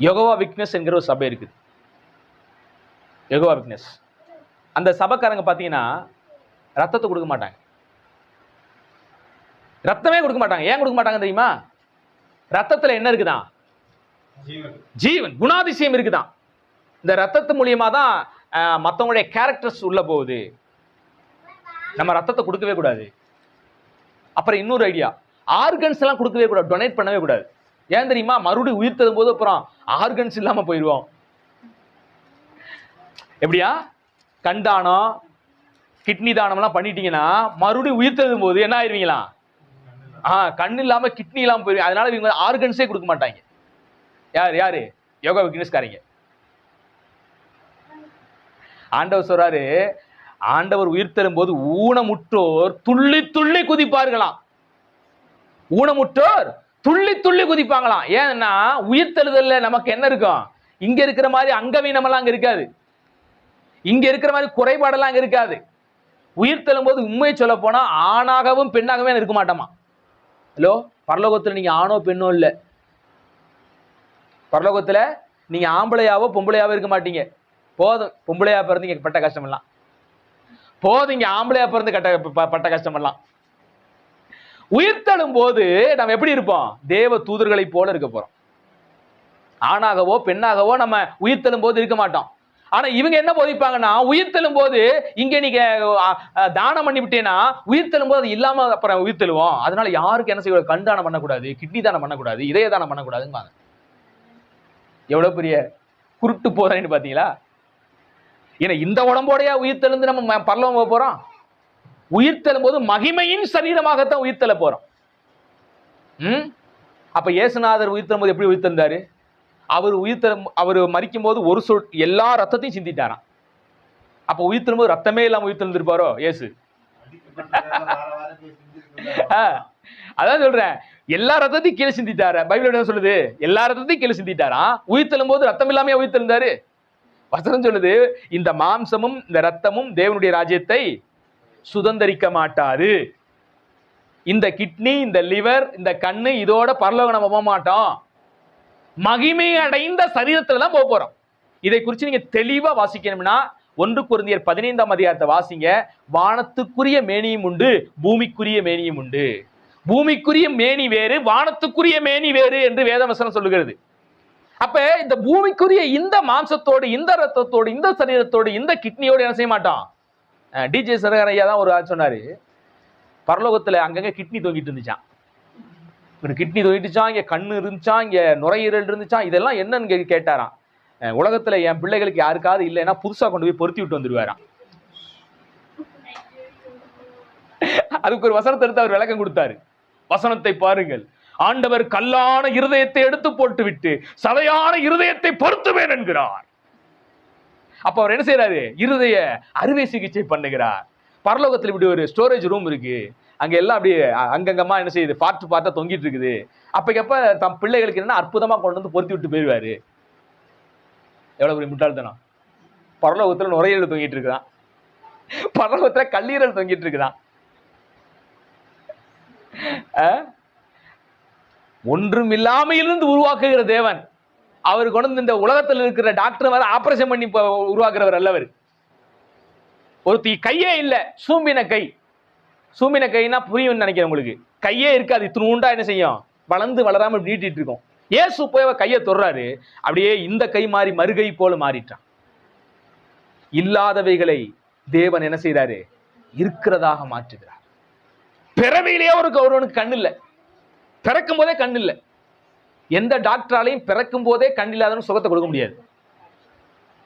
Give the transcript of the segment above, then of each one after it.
Jehovah விக்னஸ் என்கிற ஒரு சபை இருக்குது. Jehovah Witness. அந்த சபைக்காரங்க பார்த்தீங்கன்னா ரத்தத்தை கொடுக்க மாட்டாங்க. ரத்தமே கொடுக்க மாட்டாங்க. ஏன் கொடுக்க மாட்டாங்க தெரியுமா? ரத்தத்துல என்ன இருக்குதான்? ஜீவன். குணாதிசயம் இருக்குதான். இந்த ரத்தத்து மூலியமா தான் அஹ், மத்தவங்களுடைய கேரக்டர்ஸ் உள்ள போகுது. நம்ம ரத்தத்தை கொடுக்கவே கூடாது. அப்புறம் இன்னொரு ஐடியா ஆர்கன்ஸ் எல்லாம் கொடுக்கவே கூடாது. டொனேட் பண்ணவே கூடாது. ஏன் தெரியுமா? மறுபடியும் உயிர் தரும் போது அப்புறம் ஆர்கன்ஸ் இல்லாம போயிடுவோம் எப்படியா? கண் தானம் கிட்னி தானம்லாம் பண்ணிட்டீங்கன்னா மறுபடியும் உயிர் தரும் போது என்ன ஆயிருவீங்களா? ஆ கண் இல்லாம கிட்னி இல்லாம போயிருவீங்க. அதனால இவங்க ஆர்கன்ஸே கொடுக்க மாட்டாங்க. யார் யாரு? யோகா விக்னஸ்காரங்க ஆண்டவர் சொல்றாரு ஆண்டவர் உயிர் தரும்போது ஊனமுற்றோர் துள்ளி துள்ளி குதிப்பார்களாம். ஊனமுற்றோர் துள்ளி துள்ளி குதிப்பாங்களாம். ஏன்னா உயிர் தழுதல்ல நமக்கு என்ன இருக்கும்? இங்க இருக்கிற மாதிரி அங்கவீனமெல்லாம் அங்க இருக்காது. இங்க இருக்கிற மாதிரி குறைபாடெல்லாம் அங்க இருக்காது. உயிர் தழும்போது உண்மையை சொல்ல போனா ஆணாகவும் பெண்ணாகவும் இருக்க மாட்டோமா? ஹலோ பரலோகத்துல நீங்க ஆணோ பெண்ணோ இல்லை. பரலோகத்துல நீங்க ஆம்பளையாவோ பொம்பளையாவோ இருக்க மாட்டீங்க. போதும் பொம்பளையா பிறந்தீங்க பட்ட கஷ்டமெல்லாம். போதும் இங்க ஆம்பளையா பிறந்து கட்ட ப- பட்ட கஷ்டமெல்லாம். உயிர்த்தெழும் போது நம்ம எப்படி இருப்போம்? தேவ தூதர்களை போல இருக்க போறோம். ஆணாகவோ பெண்ணாகவோ நம்ம உயிர்த்தெழும் போது இருக்க மாட்டோம். ஆனா இவங்க என்ன போதிப்பாங்கன்னா உயிர்த்தெழும் போது இங்க நீங்க தானம் பண்ணி விட்டேன்னா உயிர்த்தெழும் போது அது இல்லாம அப்புறம் உயிர்த்தெழுவோம். அதனால யாருக்கு என்ன செய்ய கண் தானம் பண்ணக்கூடாது கிட்னி தானம் பண்ணக்கூடாது இதய தானம் பண்ணக்கூடாதுன்னு எவ்வளவு பெரிய குருட்டு போறேன்னு பாத்தீங்களா ஏன்னா இந்த உடம்போடைய உயிர்த்தெழுந்து நம்ம ம- போக போறோம். உயிர்த்தெழும் போது மகிமையின் சரீரமாகத்தான் உயிர்த்தெழ போறோம். ம்? அப்ப இயேசுநாதர் உயிர்த்தெழும் போது எப்படி உயிர்த்தெழுந்தாரு அவர் உயிர்த்தெழு அவர் மறிக்கும் போது ஒரு சொல் எல்லா ரத்தத்தையும் சிந்திட்டாராம். அப்ப உயிர்த்தெழும் போது ரத்தமே இல்லாம உயிர்த்தெழுந்திருப்பாரோ இயேசு? அதான் சொல்றேன். எல்லா ரத்தத்தையும் கீழே சிந்திட்டாரு. பைபிள் என்ன சொல்லுது? எல்லா ரத்தத்தையும் கீழே சிந்திட்டாராம். உயிர்த்தெழும் போது ரத்தம் இல்லாம உயிர்த்தெழுந்தாரு வசனம் சொல்லுது இந்த மாம்சமும் இந்த ரத்தமும் தேவனுடைய ராஜ்யத்தை சுதந்தரிக்க மாட்டாது. இந்த கிட்னி இந்த லிவர் இந்த கண்ணு இதோட பரலோக நம்ம போக மாட்டோம். மகிமை அடைந்த சரீரத்துல தான் போக போறோம். இதை குறித்து நீங்க தெளிவா வாசிக்கணும்னா ஒன்று குருந்தியர் பதினைந்தாம் அதிகாரத்தை வாசிங்க. வானத்துக்குரிய மேனியும் உண்டு பூமிக்குரிய மேனியும் உண்டு. பூமிக்குரிய மேனி வேறு வானத்துக்குரிய மேனி வேறு என்று வேதவசனம் சொல்லுகிறது. அப்ப இந்த பூமிக்குரிய இந்த மாம்சத்தோடு இந்த ரத்தத்தோடு இந்த சரீரத்தோடு இந்த கிட்னியோடு என்ன செய்ய மாட்டோம்? டிஜே சரகர் ஐயா தான் ஒரு ஆள் சொன்னார். பரலோகத்தில் அங்கங்கே கிட்னி தொங்கிட்டு இருந்துச்சான் ஒரு கிட்னி தொங்கிட்டுச்சான் இங்கே கண் இருந்துச்சான் இங்கே நுரையீரல் இருந்துச்சான் இதெல்லாம் என்னன்னு கே- கேட்டாராம். உலகத்தில் என் பிள்ளைகளுக்கு யாருக்காவது இல்லைன்னா புதுசாக கொண்டு போய் பொருத்தி விட்டு வந்துடுவாராம் அதுக்கு ஒரு வசனத்தை எடுத்து அவர் விளக்கம் கொடுத்தாரு. வசனத்தை பாருங்கள். ஆண்டவர் கல்லான இருதயத்தை எடுத்து போட்டு விட்டு சதையான இருதயத்தை பொருத்துவேன் என்கிறார். அப்போ அவர் என்ன செய்யறாரு இருதய அறுவை சிகிச்சை பண்ணுகிறார். பரலோகத்தில் இப்படி ஒரு ஸ்டோரேஜ் ரூம் இருக்கு. அங்கே எல்லாம் அப்படியே அங்கங்கமாக என்ன செய்யுது? பார்த்து பார்த்தா தொங்கிட்டு இருக்குது. அப்பக்கப்ப தம் பிள்ளைகளுக்கு என்னென்னா அற்புதமாக கொண்டு வந்து பொருத்தி விட்டு போயிடுவாரு. எவ்வளோ பெரிய முட்டாள்தனம். பரலோகத்தில் நுரையீரல் தொங்கிட்டு இருக்குதான். பரலோகத்தில் கல்லீரல் தொங்கிட்டு இருக்குதான். ஒன்றும் இல்லாமையிலிருந்து உருவாக்குகிற தேவன். அவர் கொண்டு வந்து இந்த உலகத்தில் இருக்கிற டாக்டர் வர ஆபரேஷன் பண்ணி உருவாக்குறவர் அல்லவர் ஒருத்தி கையே இல்ல சூம்பின கை. சூம்பின கைனா புரியும்னு நினைக்கிறேன் உங்களுக்கு. கையே இருக்காது இத்தினூண்டா என்ன செய்யும்? வளர்ந்து வளராம நீட்டிட்டு இருக்கோம். ஏசு போய் கையை தொடுறாரு அப்படியே இந்த கை மாறி மறுகை போல மாறிட்டான். இல்லாதவைகளை தேவன் என்ன செய்யறாரு இருக்கிறதாக மாற்றுகிறார். பிறவியிலேயே ஒரு ஒருவனுக்கு கண் இல்லை. பிறக்கும் போதே கண் இல்லை. எந்த டாக்டராலையும் பிறக்கும் போதே கண் சுகத்தை கொடுக்க முடியாது.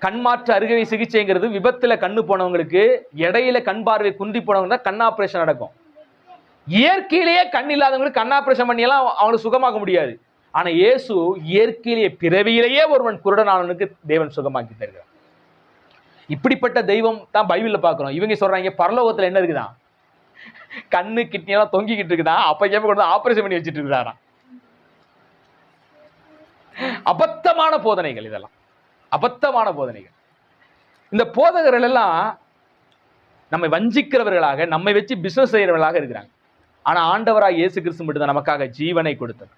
கண் மாற்று அறுவை சிகிச்சைங்கிறது விபத்தில் கண்ணு போனவங்களுக்கு இடையில கண் பார்வை குன்றி போனவங்க தான் கண் ஆப்ரேஷன் நடக்கும். இயற்கையிலேயே கண் இல்லாதவங்களுக்கு கண் ஆப்ரேஷன் பண்ணியெல்லாம் அவங்களுக்கு சுகமாக்க முடியாது. ஆனால் இயேசு இயற்கையிலேயே பிறவியிலேயே ஒருவன் குருடனானவனுக்கு தேவன் சுகமாக்கி தருகிறார். இப்படிப்பட்ட தெய்வம் தான் பைபிளில் பார்க்குறோம். இவங்க சொல்கிறாங்க பரலோகத்தில் என்ன இருக்குதான்? கண்ணு கிட்னியெல்லாம் தொங்கிக்கிட்டு இருக்குதான். அப்போ கேப்ப கொண்டு ஆப்ரேஷன் பண்ணி வச்சிட்டு இருக்கிறாராம். அபத்தமான போதனைகள் இதெல்லாம். அபத்தமான போதனைகள். இந்த போதகர்கள் எல்லாம் நம்மை வஞ்சிக்கிறவர்களாக நம்மை வச்சு பிசினஸ் செய்யறவர்களாக இருக்கிறாங்க. ஆனா ஆண்டவராக இயேசு கிறிஸ்து மட்டும் தான் நமக்காக ஜீவனை கொடுத்தது